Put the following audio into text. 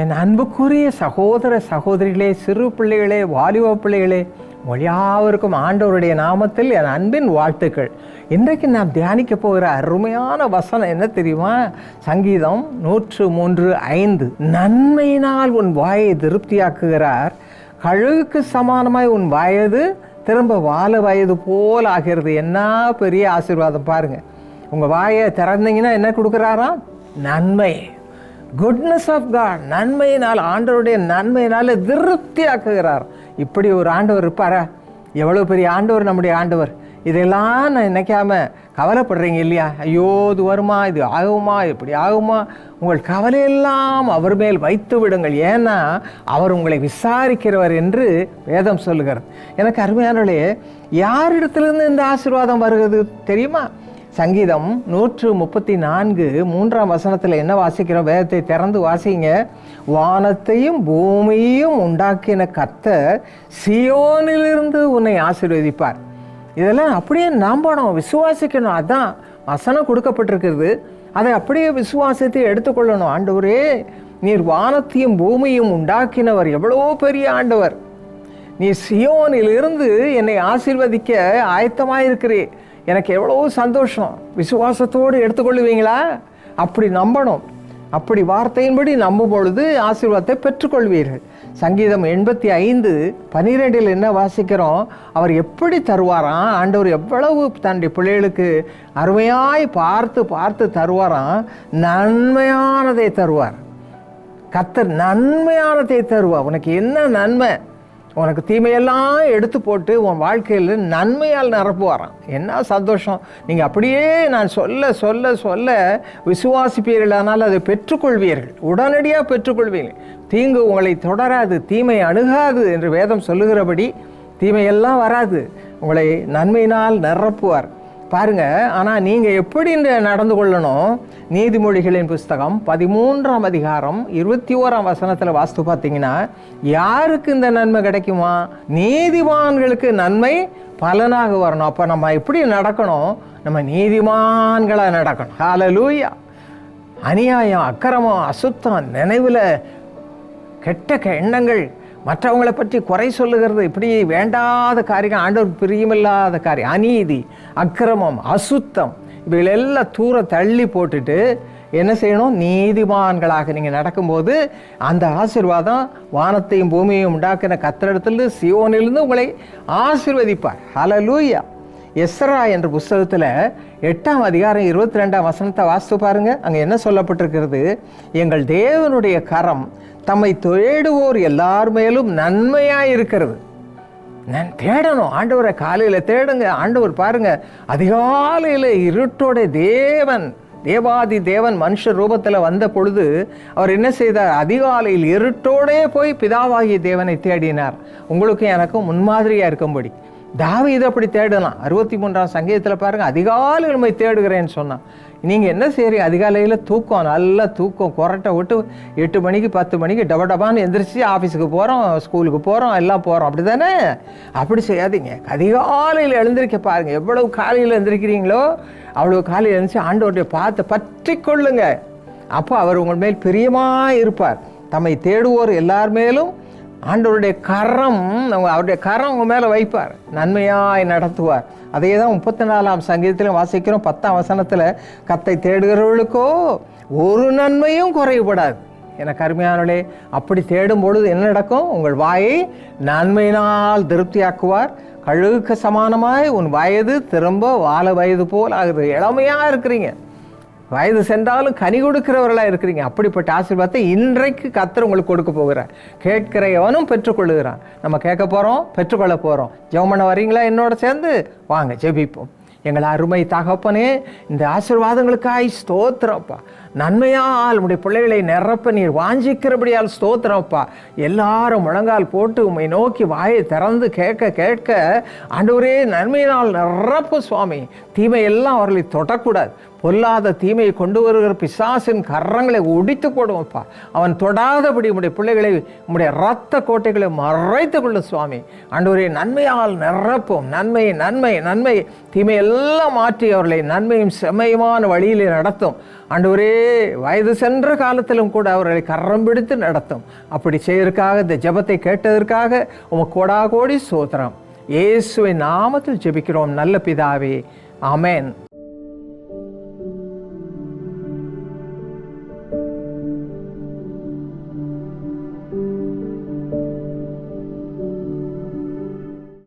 என் அன்புக்குரிய சகோதர சகோதரிகளே சிறு பிள்ளைகளே வாலிப பிள்ளைகளே மொழியாவிற்கும் ஆண்டவருடைய நாமத்தில் என் அன்பின் வாழ்த்துக்கள். இன்றைக்கு நாம் தியானிக்க போகிற அருமையான வசனம் என்ன தெரியுமா? சங்கீதம் நூற்று மூன்று ஐந்து. நன்மையினால் உன் வாயை திருப்தியாக்குகிறார். கழுகுக்கு சமானமாய் உன் வயது திரும்ப வாழ வயது போல் ஆகிறது. என்ன பெரிய ஆசீர்வாதம் பாருங்கள் உங்கள் வாயை திறந்தீங்கன்னா என்ன கொடுக்குறாராம்? நன்மை. குட்னஸ் ஆஃப் காட் நன்மையினால் ஆண்டவருடைய நன்மையினால் திருப்தி ஆக்குகிறார் இப்படி ஒரு ஆண்டவர் இருப்பாரா? எவ்வளோ பெரிய ஆண்டவர் நம்முடைய ஆண்டவர். இதெல்லாம் நான் நினைக்காம கவலைப்படுறீங்க இல்லையா? ஐயோ இது வருமா? இது ஆகுமா? இப்படி ஆகுமா? உங்கள் கவலையெல்லாம் அவர் மேல் வைத்து விடுங்கள். ஏன்னா அவர் உங்களை விசாரிக்கிறவர் என்று வேதம் சொல்லுகிறது. எனக்கு அருமையானவர்களே யாரிடத்துலேருந்து இந்த ஆசீர்வாதம் வருகிறது தெரியுமா? சங்கீதம் நூற்று முப்பத்தி நான்கு மூன்றாம் வசனத்தில் என்ன வாசிக்கிறோம்? வேதத்தை திறந்து வாசிங்க. வானத்தையும் பூமியையும் உண்டாக்கின கர்த்தர் சியோனிலிருந்து உன்னை ஆசீர்வதிப்பார். இதெல்லாம் அப்படியே நம்பணும் விசுவாசிக்கணும். அதான் வசனம் கொடுக்கப்பட்டிருக்கிறது. அதை அப்படியே விசுவாசத்தை எடுத்துக்கொள்ளணும். ஆண்டவரே நீர் வானத்தையும் பூமியும் உண்டாக்கினவர் எவ்வளோ பெரிய ஆண்டவர். நீ சியோனில் இருந்து என்னை ஆசீர்வதிக்க ஆயத்தமாக எனக்கு எவ்வளோ சந்தோஷம். விசுவாசத்தோடு எடுத்துக்கொள்வீங்களா அப்படி நம்பணும். அப்படி வார்த்தையின்படி நம்பும் பொழுது ஆசீர்வாதத்தை பெற்றுக்கொள்வீர்கள். சங்கீதம் எண்பத்தி ஐந்து பனிரெண்டில் என்ன வாசிக்கிறோம்? அவர் எப்படி தருவாராம்? ஆண்டவர் எவ்வளவு தன்னுடைய பிள்ளைகளுக்கு அருமையாய் பார்த்து பார்த்து தருவாராம்? நன்மையானதை தருவார். கத்தர் நன்மையானதை தருவார். உனக்கு என்ன நன்மை? உனக்கு தீமையெல்லாம் எடுத்து போட்டு உன் வாழ்க்கையில் நன்மையால் நிரப்புவாராம். என்ன சந்தோஷம். நீங்கள் அப்படியே நான் சொல்ல சொல்ல சொல்ல விசுவாசிப்பீர்களானால் அதை பெற்றுக்கொள்வீர்கள். உடனடியாக பெற்றுக்கொள்வீர்கள். தீங்கு உங்களை தொடராது தீமை அணுகாது என்று வேதம் சொல்லுகிறபடி தீமையெல்லாம் வராது. உங்களை நன்மையினால் நிரப்புவார். பாருங்க ஆனால் நீங்கள் எப்படி இந்த நடந்து கொள்ளணும்? நீதிமொழிகளின் புஸ்தகம் பதிமூன்றாம் அதிகாரம் இருபத்தி ஓராம் வசனத்தில் வாஸ்து பார்த்தீங்கன்னா யாருக்கு இந்த நன்மை கிடைக்குமா? நீதிமான்களுக்கு நன்மை பலனாக வரணும். அப்போ நம்ம எப்படி நடக்கணும்? நம்ம நீதிமான்களாக நடக்கணும். ஹாலலூயா அநியாயம் அக்கிரமம் அசுத்தம் நினைவில் கெட்ட எண்ணங்கள் மற்றவங்களை பற்றி குறை சொல்லுகிறது. இப்படி வேண்டாத காரியம் ஆண்டவர் பிரியமில்லாத காரியம் அநீதி அக்கிரமம் அசுத்தம் இவைகளெல்லாம் தூர தள்ளி போட்டுட்டு என்ன செய்யணும்? நீதிமான்களாக நீங்கள் நடக்கும்போது அந்த ஆசீர்வாதம் வானத்தையும் பூமியையும் உண்டாக்கின கத்திரிடத்துல சியோனிலிருந்து உங்களை ஆசிர்வதிப்பார். ஹலலூயா எஸ்ரா என்ற புஸ்தகத்தில் எட்டாம் அதிகாரம் இருபத்தி ரெண்டாம் வசனத்தை வாஸ்து பாருங்க. அங்கே என்ன சொல்லப்பட்டிருக்கிறது? எங்கள் தேவனுடைய கரம் தம்மை தேடுவோர் எல்லார் மேலும் நன்மையாக இருக்கிறது. நான் தேடணும். ஆண்டவரை காலையில் தேடுங்க. ஆண்டவர் பாருங்க. அதிகாலையில் இருட்டோட தேவன் தேவாதி தேவன் மனுஷ ரூபத்தில் வந்த பொழுது அவர் என்ன செய்தார்? அதிகாலையில் இருட்டோடே போய் பிதாவாகிய தேவனை தேடினார். உங்களுக்கும் எனக்கும் முன்மாதிரியாக இருக்கும்படி. தாவீது அப்படி தேடலாம். அறுபத்தி மூன்றாம் சங்கீதத்தில் பாருங்கள் அதிகாலையில் போய் தேடுகிறேன்னு சொன்னான். நீங்கள் என்ன செய்றீங்க? அதிகாலையில் தூக்கம் நல்லா தூக்கம் கொரட்டை விட்டு எட்டு மணிக்கு பத்து மணிக்கு டப டபான்னு எந்திரிச்சு ஆஃபீஸுக்கு போகிறோம் ஸ்கூலுக்கு போகிறோம் எல்லாம் போகிறோம் அப்படி தானே அப்படி செய்யாதீங்க. அதிகாலையில் எழுந்திருக்க பாருங்கள் எவ்வளவு காலையில் எழுந்திருக்கிறீங்களோ அவ்வளோ காலையில் எழுந்திரிச்சு ஆண்டவருடைய பார்த்து பற்றி கொள்ளுங்க. அப்போ அவர் உங்கள் மேல் பிரியமாக இருப்பார். தம்மை தேடுவோர் எல்லார் மேலும் ஆண்டவருடைய கரம் அவங்க அவருடைய கரம் அவங்க மேலே வைப்பார். நன்மையாய் நடத்துவார். அதே தான் முப்பத்தி நாலாம் சங்கீதத்திலும் வாசிக்கிறோம். பத்தாம் வசனத்தில் கத்தை தேடுகிறவர்களுக்கோ ஒரு நன்மையும் குறைபடாது. எனக்கு அருமையானவளே அப்படி தேடும் பொழுது என்ன நடக்கும்? உங்கள் வாயை நன்மையினால் திருப்தியாக்குவார். கழுகுக்கு சமானமாய் உன் வயது திரும்ப வாழ வயது போல் ஆகுது. இளமையாக இருக்கிறீங்க. வயது சென்றாலும் கனி கொடுக்கிறவர்களாக இருக்கிறீங்க. அப்படிப்பட்ட ஆசீர்வாதத்தை இன்றைக்கு கத்தர் உங்களுக்கு கொடுக்க போகிறார். கேட்கிற எவனும் பெற்றுக்கொள்ளுகிறான். நம்ம கேட்க போகிறோம் பெற்றுக்கொள்ள போகிறோம் ஜெபம் பண்ண வரீங்களா? என்னோட சேர்ந்து? வாங்க ஜெபிப்போம். எங்கள் அருமை தகப்பனே இந்த ஆசீர்வாதங்களுக்காய் ஸ்தோத்திரப்பா. நன்மையால் உடைய பிள்ளைகளை நிரப்ப நீர் வாஞ்சிக்கிறபடியால் ஸ்தோத்திரப்பா. எல்லாரும் முழங்கால் போட்டு உம்மை நோக்கி வாயை திறந்து கேட்க கேட்க ஆண்டவரே நன்மையினால் நிரப்பு சுவாமி. தீமை எல்லாம் அவர்களை தொடக்கூடாது. பொல்லாத தீமையை கொண்டு வருகிற பிசாசின் கரங்களை ஒடித்து போடுவோம்ப்பா. அவன் தொடாதபடி உடைய பிள்ளைகளை உம்முடைய ரத்த கோட்டைகளை மறைத்து கொள்ளும் சுவாமி. ஆண்டவரே நன்மையால் நிரப்பும் நன்மை நன்மை நன்மை. தீமையெல்லாம் மாற்றி அவர்களை நன்மையும் செம்மையுமான வழியிலே நடத்தும். அன்றுவரே வயது சென்ற காலத்திலும் கூட அவர்களை கரம் பிடித்து நடத்தும். அப்படி செய்வதற்காக இந்த ஜெபத்தை கேட்டதற்காக உமக்கு கோடா கோடி சோதரம் இயேசுவை நாமத்தில் ஜெபிக்கிறோம். நல்ல பிதாவே. அமேன்